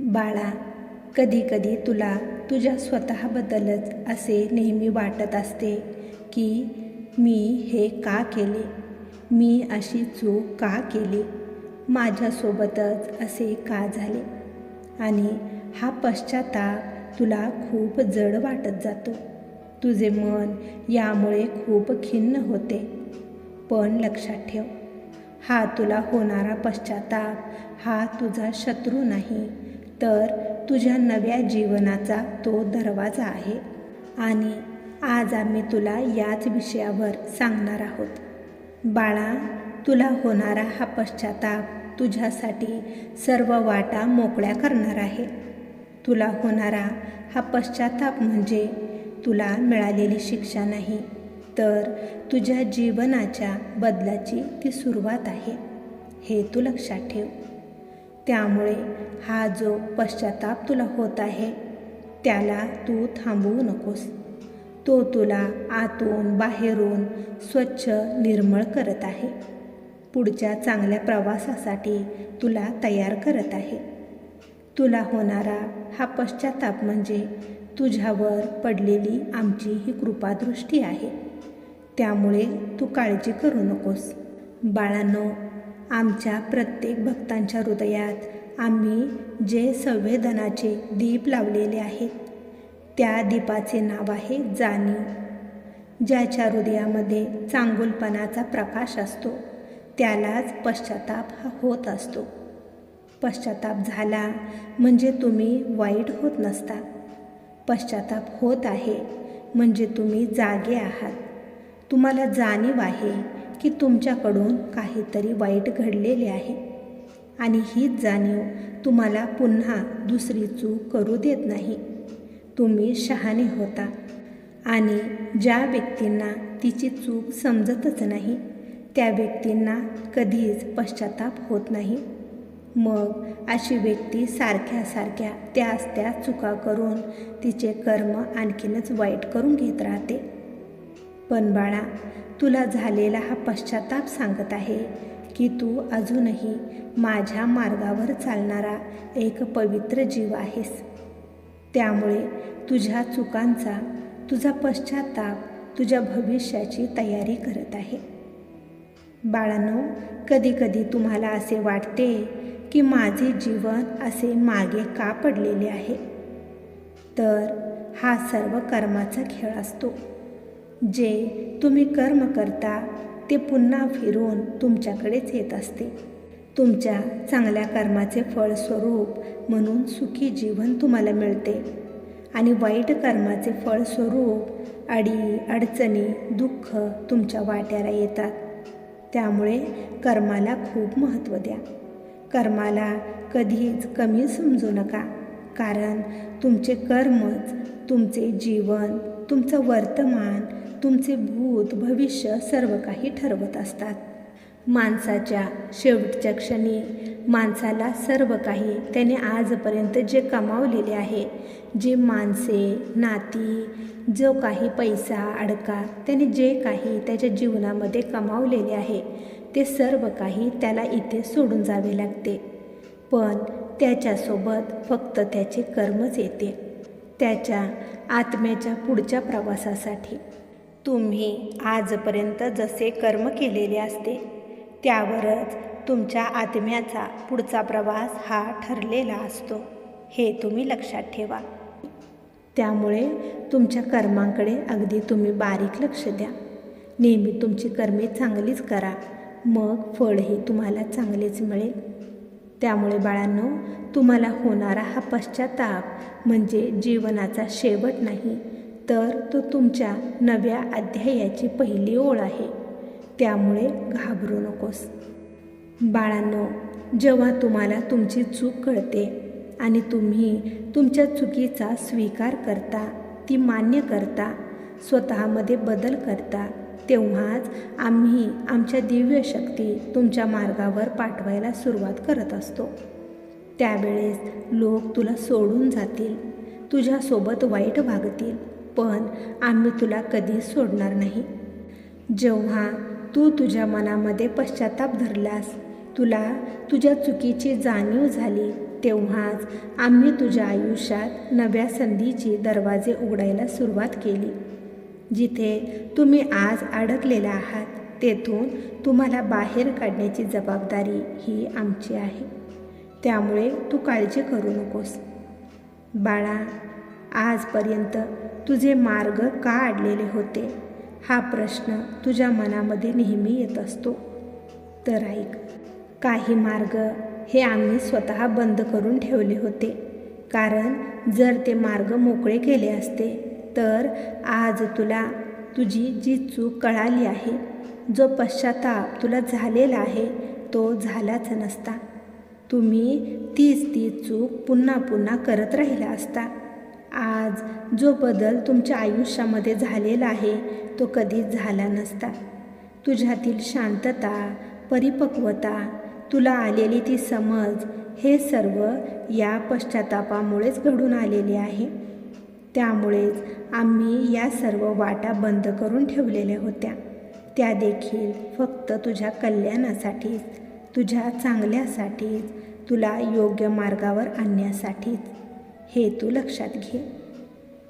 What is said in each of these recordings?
बाळा कधीकधी तुला तुझ्या स्वतःबद्दलच असे नेहमी वाटत असते की मी हे का केले? मी अशी चूक का केली? माझ्यासोबतच असे का झाले? आणि हा पश्चाताप तुला खूप जड वाटत जातो. तुझे मन यामुळे खूप खिन्न होते. पण लक्षात ठेव हा तुला होणारा पश्चाताप हा तुझा शत्रू नाही. तर तुझ्या नव्या जीवनाचा तो दरवाजा आहे. आणि आज आम्ही तुला याच विषयावर सांगणार आहोत. बाळा तुला होणारा हा पश्चाताप तुझ्यासाठी सर्व वाटा मोकळ्या करणार आहे. तुला होणारा हा पश्चाताप म्हणजे तुला मिळालेली शिक्षा नाही तर तुझ्या जीवनाच्या बदलाची ती सुरुवात आहे. हे तू लक्षात ठेव. त्यामुळे हा जो पश्चाताप तुला होत आहे त्याला तू थांबवू नकोस. तो तुला आतून बाहेरून स्वच्छ निर्मळ करत आहे. पुढच्या चांगल्या प्रवासासाठी तुला तयार करत आहे. तुला होणारा हा पश्चाताप म्हणजे तुझ्यावर पडलेली आमची ही कृपादृष्टी आहे. त्यामुळे तू काळजी करू नकोस. बाळांनो आमच्या प्रत्येक भक्तांच्या हृदयात आम्ही जे संवेदनाचे दीप लावलेले आहेत त्या दीपाचे नाव आहे जाणीव. ज्याच्या हृदयामध्ये चांगुलपणाचा प्रकाश असतो त्यालाच पश्चाताप हा होत असतो. पश्चाताप झाला म्हणजे तुम्ही वाईट होत नसता. पश्चाताप होत आहे म्हणजे तुम्ही जागे आहात. तुम्हाला जाणीव आहे की तुमच्याकडून काहीतरी वाईट घडलेले आहे. आणि हीच जाणीव तुम्हाला पुन्हा दुसरी चूक करू देत नाही. तुम्ही शहाणे होता. आणि ज्या व्यक्तींना तिची चूक समजतच नाही त्या व्यक्तींना कधीच पश्चाताप होत नाही. मग अशी व्यक्ती सारख्या सारख्या त्याच त्या चुका करून तिचे कर्म आणखीनच वाईट करून घेत राहते. पण बाळा तुला झालेला हा पश्चाताप सांगत आहे की तू अजूनही माझ्या मार्गावर चालणारा एक पवित्र जीव आहेस. त्यामुळे तुझ्या चुकांचा तुझा पश्चाताप तुझ्या भविष्याची तयारी करत आहे. बाळांनो कधीकधी तुम्हाला असे वाटते की माझे जीवन असे मागे का पडलेले आहे? तर हा सर्व कर्माचा खेळ असतो. जे तुम्ही कर्म करता ते पुन्हा फिरून तुमच्याकडेच येत असते. तुमच्या चांगल्या कर्माचे फळस्वरूप म्हणून सुखी जीवन तुम्हाला मिळते. आणि वाईट कर्माचे फळस्वरूप अडी अडचणी दुःख तुमच्या वाट्याला येतात. त्यामुळे कर्माला खूप महत्त्व द्या. कर्माला कधीच कमी समजू नका. कारण तुमचे कर्मच तुमचे जीवन तुमचं वर्तमान तुमचे भूत भविष्य सर्व काही ठरवत असतात. माणसाच्या शेवटच्या क्षणी माणसाला सर्व काही त्याने आजपर्यंत जे कमावलेले आहे जे माणसे नाती जो काही पैसा अडका त्याने जे काही त्याच्या जीवनामध्ये कमावलेले आहे ते सर्व काही त्याला इथे सोडून जावे लागते. पण त्याच्यासोबत फक्त त्याचे कर्मच येते. त्याच्या आत्म्याच्या पुढच्या प्रवासासाठी. तुम्ही आजपर्यंत जसे कर्म केलेले असते त्यावरच तुमच्या आत्म्याचा पुढचा प्रवास हा ठरलेला असतो हे तुम्ही लक्षात ठेवा. त्यामुळे तुमच्या कर्मांकडे अगदी तुम्ही बारीक लक्ष द्या. नेहमी तुमची कर्मे चांगलीच करा मग फळही तुम्हाला चांगलेच मिळेल. त्यामुळे बाळांनो तुम्हाला होणारा हा पश्चाताप म्हणजे जीवनाचा शेवट नाही तर तो तुमच्या नव्या अध्यायाची पहिली ओळ आहे. त्यामुळे घाबरू नकोस. बाळांनो जेव्हा तुम्हाला तुमची चूक कळते आणि तुम्ही तुमच्या चुकीचा स्वीकार करता ती मान्य करता स्वतःमध्ये बदल करता तेव्हाच आम्ही आमच्या दिव्य शक्ती तुमच्या मार्गावर पाठवायला सुरुवात करत असतो. त्यावेळेस लोक तुला सोडून जातील तुझ्यासोबत वाईट भागतील. पण आम्ही तुला कधीच सोडणार नाही. जेव्हा तू तुझ्या मनामध्ये पश्चाताप धरलास तुला तुझ्या चुकीची जाणीव झाली तेव्हाच आम्ही तुझ्या आयुष्यात नव्या संधीची दरवाजे उघडायला सुरुवात केली. जिथे तुम्ही आज अडकलेला आहात तेथून तुम्हाला बाहेर काढण्याची जबाबदारी ही आमची आहे. त्यामुळे तू काळजी करू नकोस. बाळा आजपर्यंत तुझे मार्ग का अडलेले होते? हा प्रश्न तुझ्या मनामध्ये नेहमी येत असतो. तर ऐक काही मार्ग हे आम्ही स्वतः बंद करून ठेवले होते. कारण जर ते मार्ग मोकळे केले असते तर आज तुला तुझी जी चूक कळाली आहे जो पश्चाताप तुला झालेला आहे तो झालाच नसता. तुम्ही तीच ती चूक पुन्हा पुन्हा करत राहिला असता. आज जो बदल तुमच्या आयुष्यामध्ये झालेला आहे तो कधीच झाला नसता. तुझ्यातील शांतता परिपक्वता तुला आलेली ती समज हे सर्व या पश्चातापामुळेच घडून आलेले आहे. त्यामुळेच आम्ही या सर्व वाटा बंद करून ठेवलेल्या होत्या. त्या देखील फक्त तुझ्या कल्याणासाठीच तुझ्या चांगल्यासाठीच तुला योग्य मार्गावर आणण्यासाठीच. हे तू लक्षात घे.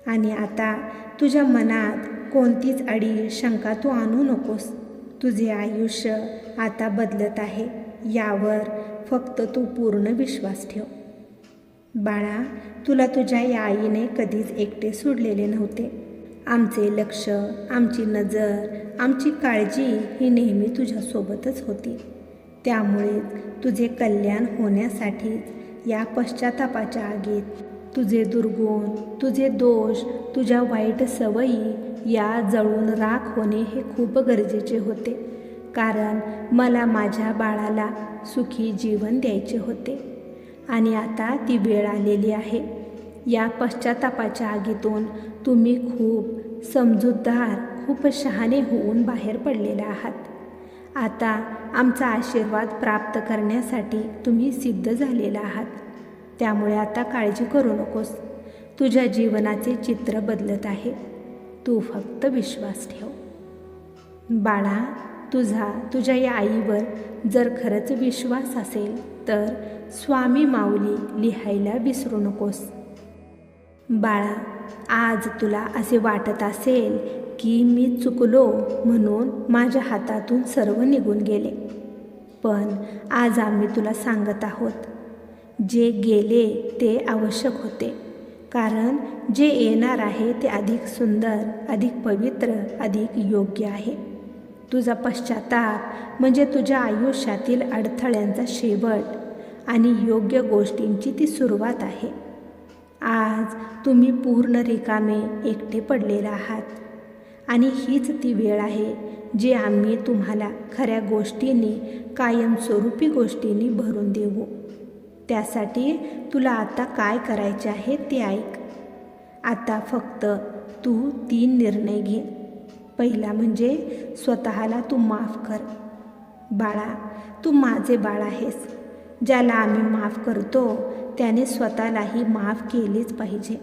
आणि आता तुझ्या मनात कोणतीच अडी शंका तू आणू नकोस. तुझे आयुष्य आता बदलत आहे यावर फक्त तू पूर्ण विश्वास ठेव. बाळा तुला तुझ्या या आईने कधीच एकटे सोडलेले नव्हते. आमचे लक्ष आमची नजर आमची काळजी ही नेहमी तुझ्यासोबतच होती. त्यामुळेच तुझे कल्याण होण्यासाठीच या पश्चातापाच्या आगीत तुझे दुर्गुण तुझे दोष तुझ्या वाईट सवयी या जळून राख होणे हे खूप गरजेचे होते. कारण मला माझ्या बाळाला सुखी जीवन द्यायचे होते. आणि आता ती वेळ आलेली आहे. या पश्चातापाच्या आगीतून तुम्ही खूप समजूतदार खूप शहाणे होऊन बाहेर पडलेले आहात. आता आमचा आशीर्वाद प्राप्त करण्यासाठी तुम्ही सिद्ध झालेला आहात. त्यामुळे आता काळजी करू नकोस. तुझ्या जीवनाचे चित्र बदलत आहे. तू फक्त विश्वास ठेव. बाळा तुझा तुझ्या या आईवर जर खरंच विश्वास असेल तर स्वामी माऊली लिहायला विसरू नकोस. बाळा आज तुला असे वाटत असेल की मी चुकलो म्हणून माझ्या हातातून सर्व निघून गेले. पण आज आम्ही तुला सांगत आहोत जे गेले ते आवश्यक होते. कारण जे येणार आहे ते अधिक सुंदर अधिक पवित्र अधिक योग्य आहे. तुझा पश्चाताप म्हणजे तुझ्या आयुष्यातील अडथळ्यांचा शेवट आणि योग्य गोष्टींची ती सुरुवात आहे. आज तुम्ही पूर्ण रिकामे एकटे पडलेला आहात. आणि हीच ती वेळ आहे जी आम्ही तुम्हाला खऱ्या गोष्टींनी कायमस्वरूपी गोष्टींनी भरून देऊ. त्यासाठी तुला आता काय करायचे आहे ते ऐक. आता फक्त तू तीन निर्णय घे. पहिला म्हणजे स्वतःला तू माफ कर. बाळा तू माझे बाळ आहेस. ज्याला आम्ही माफ करतो त्याने स्वतःलाही माफ केलेच पाहिजे.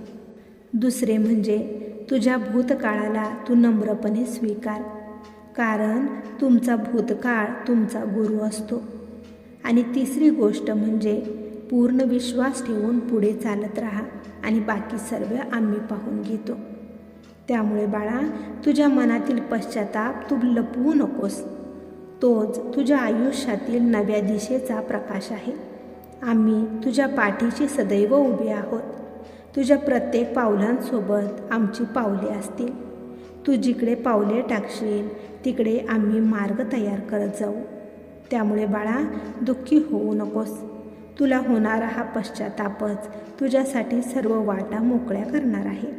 दुसरे म्हणजे तुझ्या भूतकाळाला तू नम्रपणे स्वीकार. कारण तुमचा भूतकाळ तुमचा गुरु असतो. आणि तिसरी गोष्ट म्हणजे पूर्ण विश्वास ठेवून पुढे चालत राहा आणि बाकी सर्व आम्ही पाहून घेतो. त्यामुळे बाळा तुझ्या मनातील पश्चाताप तू लपवू नकोस. तोच तुझ्या आयुष्यातील नव्या दिशेचा प्रकाश आहे. आम्ही तुझ्या पाठीशी सदैव उभे आहोत. तुझ्या प्रत्येक पावलांसोबत आमची पावले असतील. तू जिकडे पावले टाकशील तिकडे आम्ही मार्ग तयार करत जाऊ. त्यामुळे बाळा दुःखी होऊ नकोस. तुला होणारा हा पश्चातापच तुझ्यासाठी सर्व वाटा मोकळ्या करणार आहे.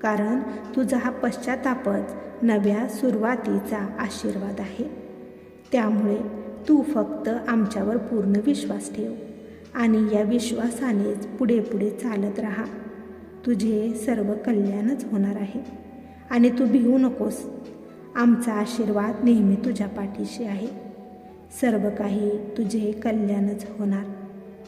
कारण तुझा हा पश्चातापच नव्या सुरुवातीचा आशीर्वाद आहे. त्यामुळे तू फक्त आमच्यावर पूर्ण विश्वास ठेव आणि या विश्वासानेच पुढे पुढे चालत राहा. तुझे सर्व कल्याणच होणार आहे आणि तू भिवू नकोस. आमचा आशीर्वाद नेहमी तुझ्या पाठीशी आहे. सर्व काही तुझे कल्याणच होणार.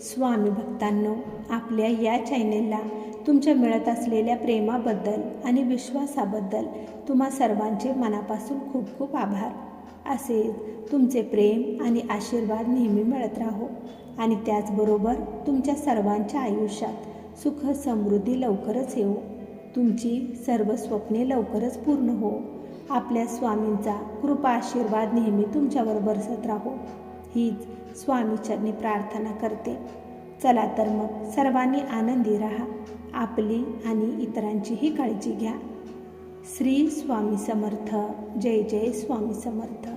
स्वामी भक्तांनो आपल्या या चॅनेलला तुमच्या मिळत असलेल्या प्रेमाबद्दल आणि विश्वासाबद्दल तुम्हा सर्वांचे मनापासून खूप खूप आभार. असेच तुमचे प्रेम आणि आशीर्वाद नेहमी मिळत राहो आणि त्याचबरोबर तुमच्या सर्वांच्या आयुष्यात सुख समृद्धी लवकरच येऊ तुमची सर्व स्वप्ने लवकरच पूर्ण हो. आपल्या स्वामींचा कृपा आशीर्वाद नेहमी तुमच्यावर बरसत राहो. हीच स्वामीचरणी प्रार्थना करते. चला तर मग सर्वांनी आनंदी राहा. आपली आणि इतरांचीही काळजी घ्या. श्री स्वामी समर्थ. जय जय स्वामी समर्थ.